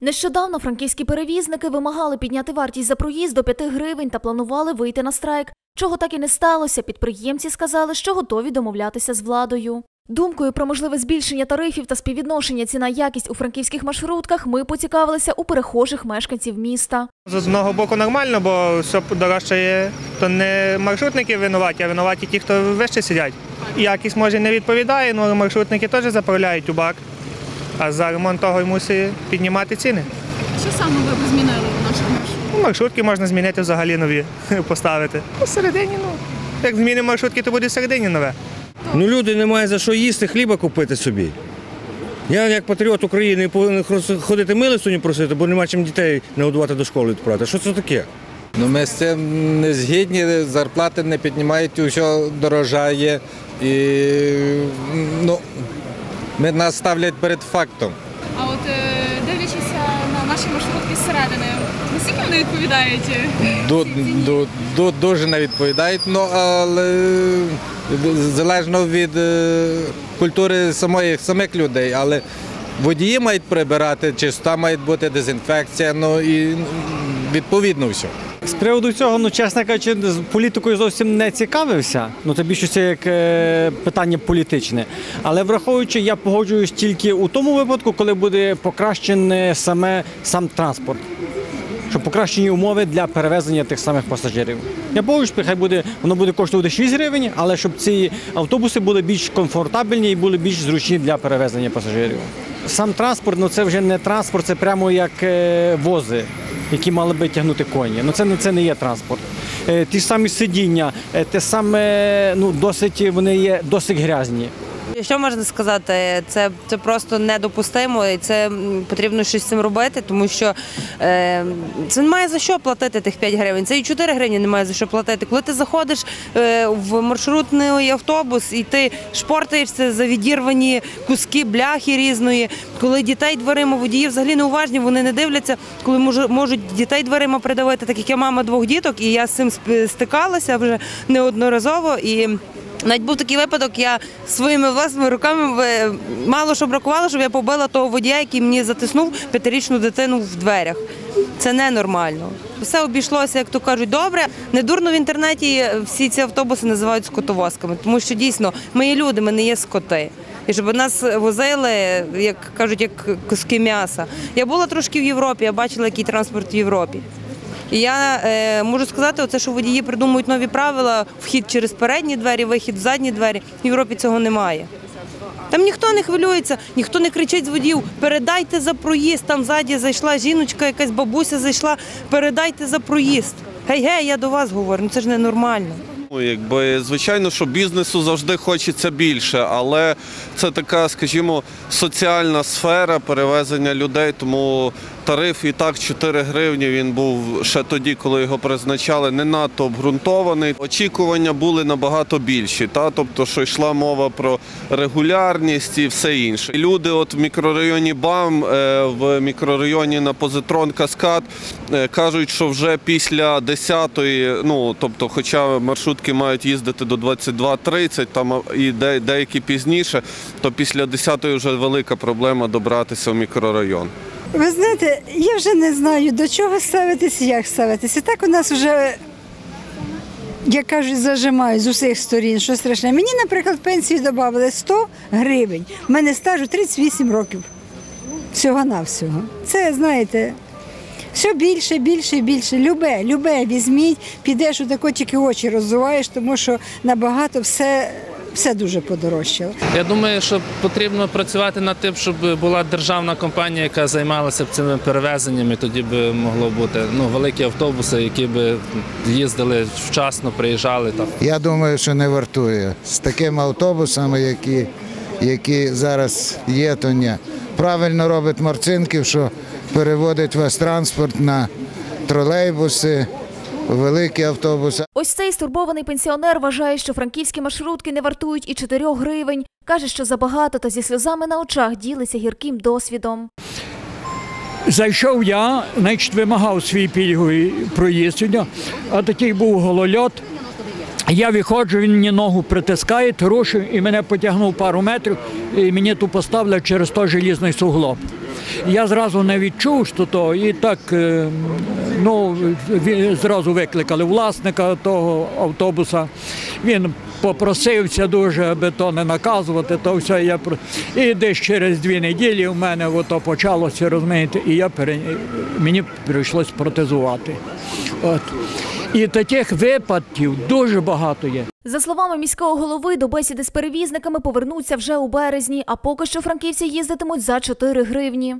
Нещодавно франківські перевізники вимагали підняти вартість за проїзд до 5 гривень та планували вийти на страйк. Чого так і не сталося, підприємці сказали, що готові домовлятися з владою. Думкою про можливе збільшення тарифів та співвідношення ціна якість у франківських маршрутках ми поцікавилися у перехожих мешканців міста. З одного боку нормально, бо все дорожчає, то не маршрутники винуваті, а винуваті ті, хто вище сидять. Якість може не відповідає, але маршрутники теж заправляють у бак. А за ремонт того й мусить піднімати ціни. Що саме ви б змінили в нашому маршруті? Ну, маршрутки можна змінити взагалі нові поставити. Посередині, ну. Як змінимо маршрутки, то буде всередині нове. Ну люди не мають за що їсти, хліба купити собі. Я як патріот України повинен ходити милостиню просити, бо нема чим дітей не годувати до школи відправити. Що це таке? Ну, ми з цим не згідні, зарплати не піднімають, усе дорожає. І ну, ми нас ставлять перед фактом. А от е, дивлячись на наші маршрутки зсередини, наскільки вони відповідають? е, дуже не відповідають, ну, але залежно від е, культури самої, самих людей. Але водії мають прибирати, чиста має бути дезінфекція, ну і відповідно все. З приводу цього, ну чесно кажучи, з політикою зовсім не цікавився. Ну це більше це як е, питання політичне. Але враховуючи, я погоджуюсь тільки у тому випадку, коли буде покращений саме сам транспорт. Щоб покращені умови для перевезення тих самих пасажирів. Я погоджуюсь, хай буде, воно буде коштувати 6 гривень, але щоб ці автобуси були більш комфортабельні і були більш зручні для перевезення пасажирів. Сам транспорт, ну це вже не транспорт, це прямо як е, вози, які мали би тягнути коні. Ну це це не є транспорт. Е, ті самі сидіння, е, те саме, ну досить вони є досить грязні. Що можна сказати? Це, це просто недопустимо, і це потрібно щось з цим робити, тому що е, це немає за що платити тих 5 гривень. Це і 4 гривні немає за що платити. Коли ти заходиш е, в маршрутний автобус і ти шпортаєшся за відірвані куски бляхи різної, коли дітей дверима водії взагалі неуважні, вони не дивляться, коли можуть дітей дверима придавити, так як я мама двох діток, і я з цим стикалася вже неодноразово. І навіть був такий випадок, я своїми власними руками е, мало що бракувало, щоб я побила того водія, який мені затиснув п'ятирічну дитину в дверях. Це ненормально. Все обійшлося, як то кажуть, добре. Недурно в інтернеті всі ці автобуси називають скотовозками, тому що дійсно ми є люди, ми не є скоти. І щоб нас возили, як кажуть, як куски м'яса. Я була трошки в Європі, я бачила, який транспорт в Європі. І я е, можу сказати, оце, що водії придумують нові правила, вхід через передні двері, вихід в задні двері. В Європі цього немає. Там ніхто не хвилюється, ніхто не кричить з водіїв, передайте за проїзд. Там ззаді зайшла жіночка, якась бабуся зайшла, передайте за проїзд. Гей-гей, я до вас говорю, ну це ж ненормально. Ну, Якби звичайно, що бізнесу завжди хочеться більше, але це така, скажімо, соціальна сфера перевезення людей, тому тариф і так 4 гривні. Він був ще тоді, коли його призначали, не надто обґрунтований. Очікування були набагато більші. Та? Тобто, що йшла мова про регулярність і все інше. Люди, от в мікрорайоні БАМ, е, в мікрорайоні на позитрон Каскад е, кажуть, що вже після 10-ї, ну тобто, хоча маршрутки мають їздити до 22.30, там і деякі пізніше, то після 10-ї вже велика проблема добратися в мікрорайон. Ви знаєте, я вже не знаю, до чого ставитися, як ставитися. Так у нас вже, як кажуть, зажимають з усіх сторін, що страшне. Мені, наприклад, пенсію додали 100 гривень. У мене стажу 38 років. Всього-навсього. Це, знаєте, все більше, більше, більше. Любе, любе візьміть, підеш у тако тільки очі роззуваєш, тому що набагато все, все дуже подорожчало. Я думаю, що потрібно працювати над тим, щоб була державна компанія, яка займалася б цими перевезеннями. Тоді б могло бути ну, великі автобуси, які б їздили вчасно, приїжджали. Там. Я думаю, що не вартує. З такими автобусами, які, які зараз є, то ні. Правильно робить Марцинків, що переводить весь транспорт на тролейбуси, великі автобуси. Ось цей стурбований пенсіонер вважає, що франківські маршрутки не вартують і 4 гривень. Каже, що забагато та зі сльозами на очах ділиться гірким досвідом. Зайшов я, значить, вимагав свій пільговий проїзд а такий був голольот. Я виходжу, він мені ногу притискає, трушив і мене потягнув пару метрів, і мені ту поставили через той желізний суглоб. Я зразу не відчув, що то, і так е, ну, зразу викликали власника того автобуса. Він попросився дуже, аби то не наказувати, то все я і десь через дві неділі в мене ото почалося розумієте, і я пере... мені прийшлось протезувати. От. І таких випадків дуже багато є. За словами міського голови, до бесіди з перевізниками повернуться вже у березні, а поки що франківці їздитимуть за 4 гривні.